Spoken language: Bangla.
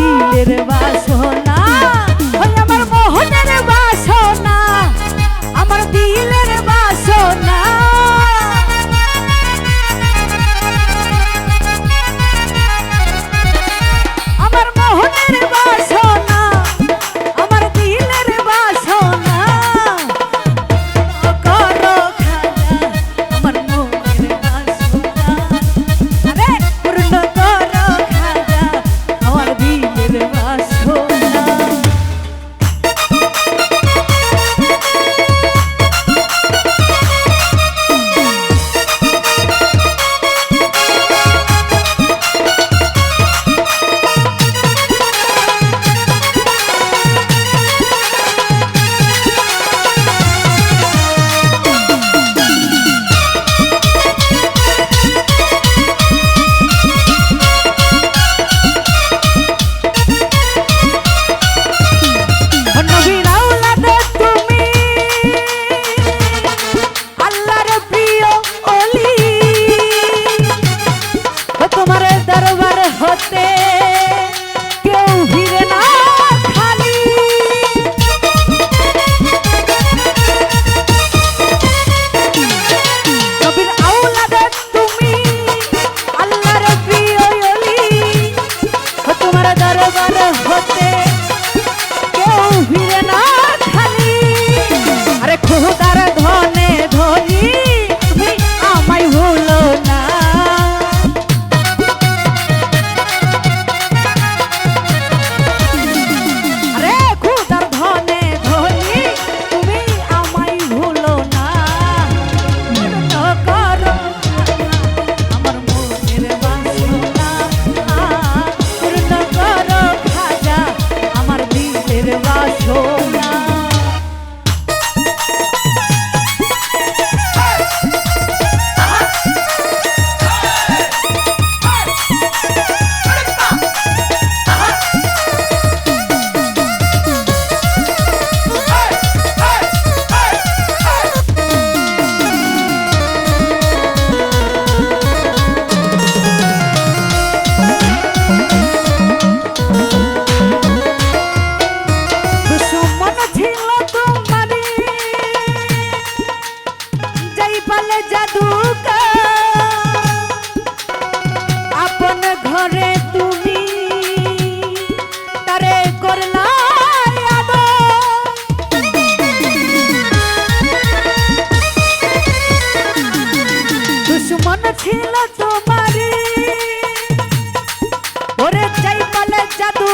দিলের বাসন। te পালে জাদু আপন ঘরে তুমি তারে করলা দুশ্মন ছিল তোমারি ওরে চাই পালে জাদু